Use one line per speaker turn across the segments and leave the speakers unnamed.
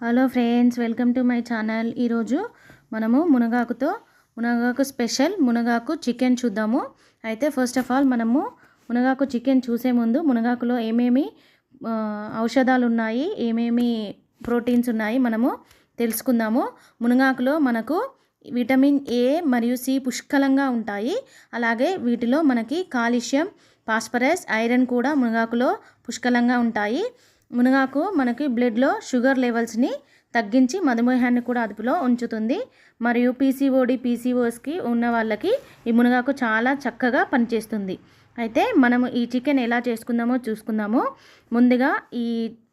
Hello friends welcome to my channel. ఈరోజు మనము మునగాకుతో మునగాకు స్పెషల్ మునగాకు చికెన్ చూద్దాము. అయితే ఫస్ట్ ఆఫ్ ఆల్ మనము మునగాకు చికెన్ చూసే ముందు మునగాకులో ఏమేమి ఔషధాలు ఉన్నాయి ఏమేమి ప్రోటీన్స్ ఉన్నాయి మనము తెలుసుకుందాము. మునగాకులో మనకు విటమిన్ ఏ మరియు సి పుష్కలంగా ఉంటాయి. అలాగే వీటిలో మనకి కాల్షియం ఫాస్ఫరస్ ఐరన్ కూడా మునగాకులో పుష్కలంగా ఉంటాయి. మునగాకు మనకి బ్లడ్లో షుగర్ లెవెల్స్ని తగ్గించి మధుమేహాన్ని కూడా అదుపులో ఉంచుతుంది. మరియు పీసీఓడి పీసీఓస్కి ఉన్న వాళ్ళకి ఈ మునగాకు చాలా చక్కగా పనిచేస్తుంది. అయితే మనము ఈ చికెన్ ఎలా చేసుకుందామో చూసుకుందాము. ముందుగా ఈ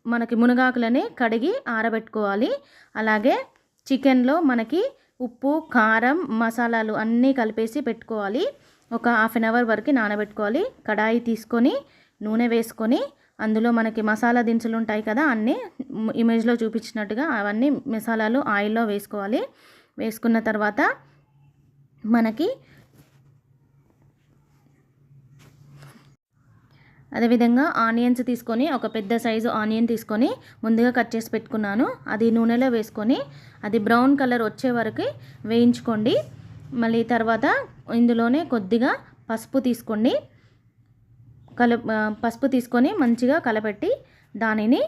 మనకి మునగాకులని కడిగి ఆరబెట్టుకోవాలి. అలాగే చికెన్లో మనకి ఉప్పు కారం మసాలాలు అన్నీ కలిపేసి పెట్టుకోవాలి. ఒక హాఫ్ అన్ అవర్ వరకు నానబెట్టుకోవాలి. కడాయి తీసుకొని నూనె వేసుకొని అందులో మనకి మసాలా దినుసులు ఉంటాయి కదా అన్నీ ఇమేజ్లో చూపించినట్టుగా అవన్నీ మసాలాలు ఆయిల్లో వేసుకోవాలి. వేసుకున్న తర్వాత మనకి అదేవిధంగా ఆనియన్స్ తీసుకొని ఒక పెద్ద సైజు ఆనియన్ తీసుకొని ముందుగా కట్ చేసి పెట్టుకున్నాను. అది నూనెలో వేసుకొని అది బ్రౌన్ కలర్ వచ్చే వరకు వేయించుకోండి. మళ్ళీ తర్వాత ఇందులోనే కొద్దిగా పసుపు తీసుకోండి. కల పసుపు తీసుకొని మంచిగా కలపెట్టి దానిని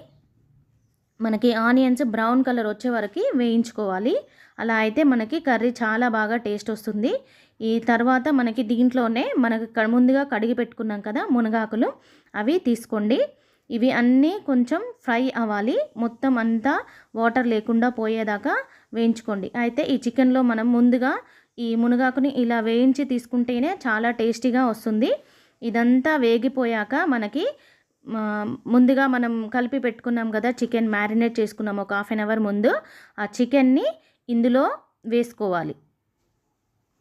మనకి ఆనియన్స్ బ్రౌన్ కలర్ వచ్చే వరకు వేయించుకోవాలి. అలా అయితే మనకి కర్రీ చాలా బాగా టేస్ట్ వస్తుంది. ఈ తర్వాత మనకి దీంట్లోనే మనకి క- ముందుగా కడిగి పెట్టుకున్నాం కదా మునగాకులు అవి తీసుకోండి. ఇవి అన్నీ కొంచెం ఫ్రై అవ్వాలి. మొత్తం అంతా వాటర్ లేకుండా పోయేదాకా వేయించుకోండి. అయితే ఈ చికెన్లో మనం ముందుగా ఈ మునగాకుని ఇలా వేయించి తీసుకుంటేనే చాలా టేస్టీగా వస్తుంది. ఇదంతా వేగిపోయాక మనకి ముందుగా మనం కలిపి పెట్టుకున్నాం కదా చికెన్ మ్యారినేట్ చేసుకున్నాం ఒక హాఫ్ అన్ అవర్ ముందు. ఆ చికెన్ని ఇందులో వేసుకోవాలి.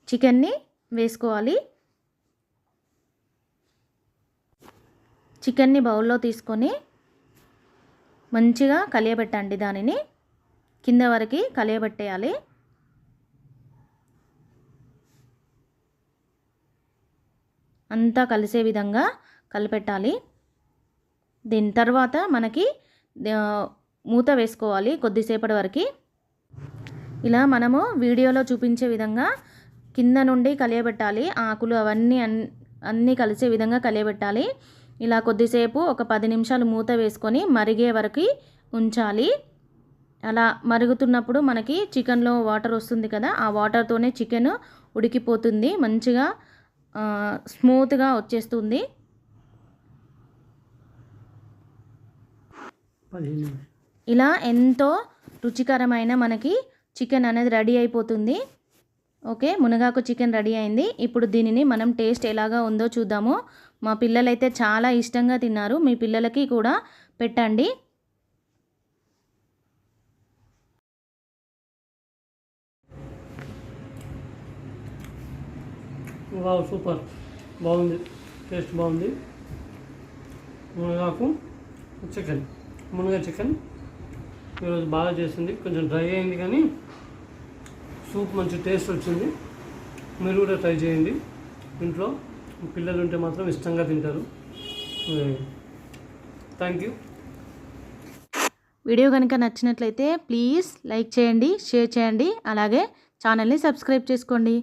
చికెన్ని వేసుకోవాలి. చికెన్ని బౌల్లో తీసుకొని మంచిగా కలియబెట్టండి దానిని. కింద వరకు కలియబెట్టేయాలి. అంతా కలిసే విధంగా కలిపెట్టాలి. దీని తర్వాత మనకి మూత వేసుకోవాలి కొద్దిసేపటి వరకు. ఇలా మనము వీడియోలో చూపించే విధంగా కింద నుండి కలియబెట్టాలి. ఆకులు అవన్నీ అన్ అన్నీ కలిసే విధంగా కలియబెట్టాలి. ఇలా కొద్దిసేపు ఒక పది నిమిషాలు మూత వేసుకొని మరిగే వరకు ఉంచాలి. అలా మరుగుతున్నప్పుడు మనకి చికెన్లో వాటర్ వస్తుంది కదా ఆ వాటర్తోనే చికెన్ ఉడికిపోతుంది. మంచిగా స్మూత్గా వచ్చేస్తుంది. ఇలా ఎంతో రుచికరమైన మనకి చికెన్ అనేది రెడీ అయిపోతుంది. ఓకే మునగాకు చికెన్ రెడీ అయింది. ఇప్పుడు దీనిని మనం టేస్ట్ ఎలాగా ఉందో చూద్దాము. మా పిల్లలైతే చాలా ఇష్టంగా తిన్నారు. మీ పిల్లలకి కూడా పెట్టండి.
Wow super. బాగుంది. టేస్ట్ బాగుంది. మునగాకు చికెన్. మునగ చికెన్. ఈరోజు బాగా చేసింది. కొంచెం డ్రై అయింది కానీ సూప్ మంచి టేస్ట్ వచ్చింది. మీరు కూడా ట్రై చేయండి ఇంట్లో. పిల్లలు ఉంటే మాత్రం ఇష్టంగా తింటారు. Thank you.
వీడియో కనుక నచ్చినట్లయితే ప్లీజ్ లైక్ చేయండి షేర్ చేయండి. అలాగే ఛానల్ని సబ్స్క్రైబ్ చేసుకోండి.